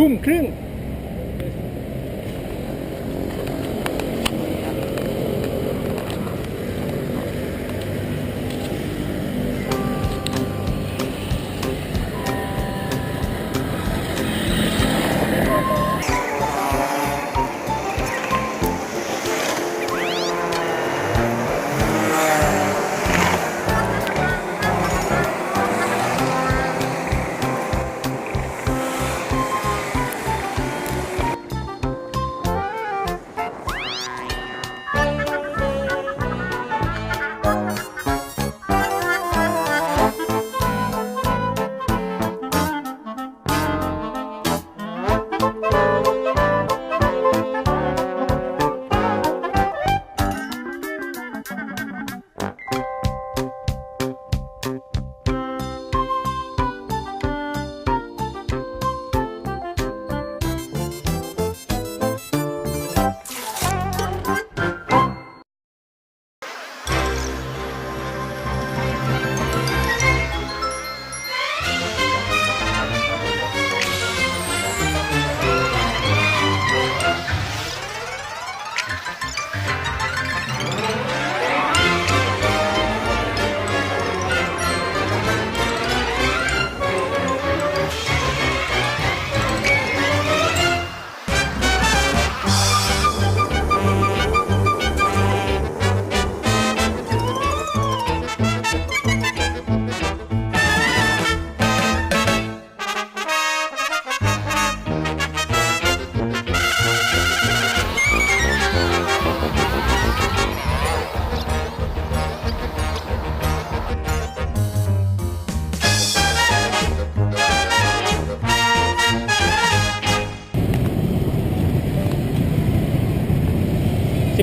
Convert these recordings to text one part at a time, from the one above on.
ทุ่มครึ่ง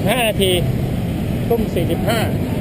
15 นาที ทุ่ม 45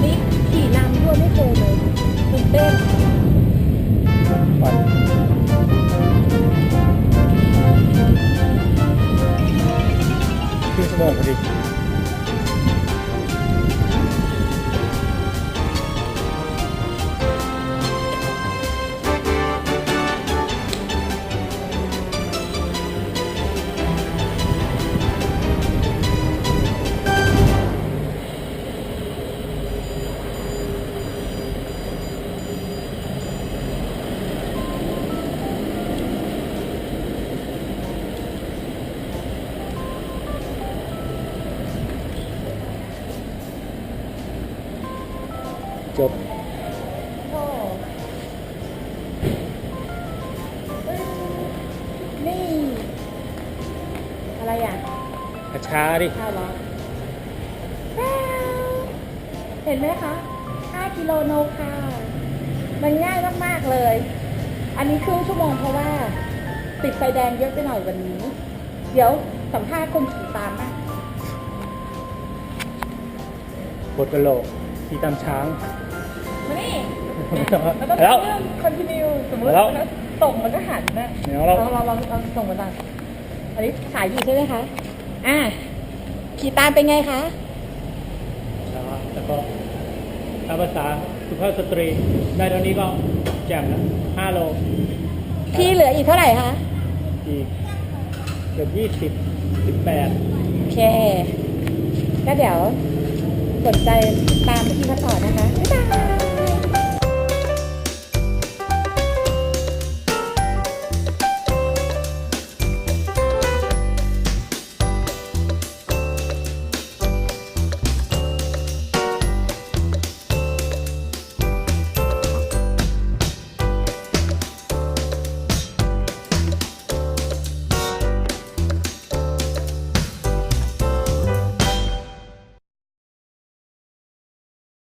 นนี้ขี่นำด้วยไม่เคยเลยตื่นเต้นวันครึ่งชั่วโมงพอดี จบโอ้เอ้ยนี่ อะไรอะช้าๆดิข้าวเหรอแป๊วเห็นไหมคะ 5 กิโลโนคามันง่ายมาก ๆ เลย อันนี้ครึ่งชั่วโมงเพราะว่า ติดไฟแดงเยอะไปหน่อยวันนี้ เดี๋ยวสัมภาษณ์คนขี่ตามบ้างบทกระโหลก ขี่ตามช้าง มานี่มัแล้วต่อคอนติเนียสมมติแล้วตกมันก็หันนะเราเราเราเราส่งมันก่อนอันนี้ขายอยู่ใช่ไหมคะอ่าขี่ตามเป็นไงคะแล้วก็ถ้าภาษาสุภาพสตรีได้ตอนนี้ก็แจ่มนะห้าโลพี่เหลืออีกเท่าไหร่คะอีกเหลือยี่สิบสิบแปดโอเคก็เดี๋ยว สนใจตามพี่พัดต่อนะคะบ๊ายบาย